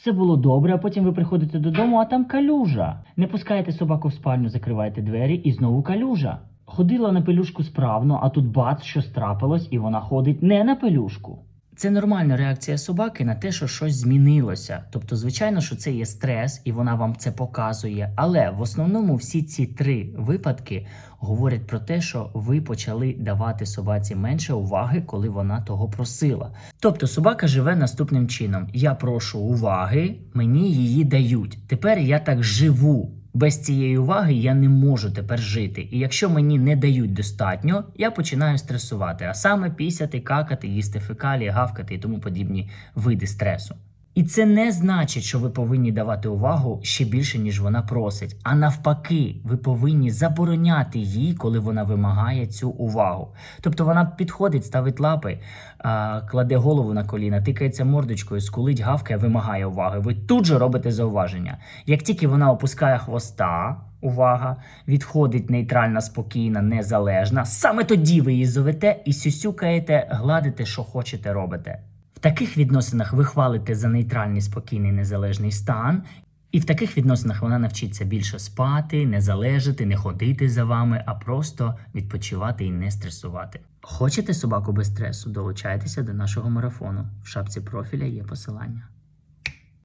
Все було добре, а потім ви приходите додому, а там калюжа. Не пускаєте собаку в спальню, закриваєте двері і знову калюжа. Ходила на пелюшку справно, а тут бац, що трапилось, і вона ходить не на пелюшку. Це нормальна реакція собаки на те, що щось змінилося. Тобто, звичайно, що це є стрес, і вона вам це показує. Але в основному всі ці три випадки говорять про те, що ви почали давати собаці менше уваги, коли вона того просила. Тобто собака живе наступним чином: я прошу уваги, мені її дають. Тепер я так живу. Без цієї уваги я не можу тепер жити. І якщо мені не дають достатньо, я починаю стресувати, а саме пісяти, какати, їсти фекалії, гавкати і тому подібні види стресу. І це не значить, що ви повинні давати увагу ще більше, ніж вона просить. А навпаки, ви повинні забороняти їй, коли вона вимагає цю увагу. Тобто вона підходить, ставить лапи, кладе голову на коліна, тикається мордочкою, скулить, гавкає, вимагає уваги. Ви тут же робите зауваження. Як тільки вона опускає хвоста, увага, відходить нейтральна, спокійна, незалежна, саме тоді ви її зовете і сюсюкаєте, гладите, що хочете, робите. В таких відносинах ви хвалите за нейтральний, спокійний, незалежний стан. І в таких відносинах вона навчиться більше спати, не залежати, не ходити за вами, а просто відпочивати і не стресувати. Хочете собаку без стресу? Долучайтеся до нашого марафону. В шапці профіля є посилання.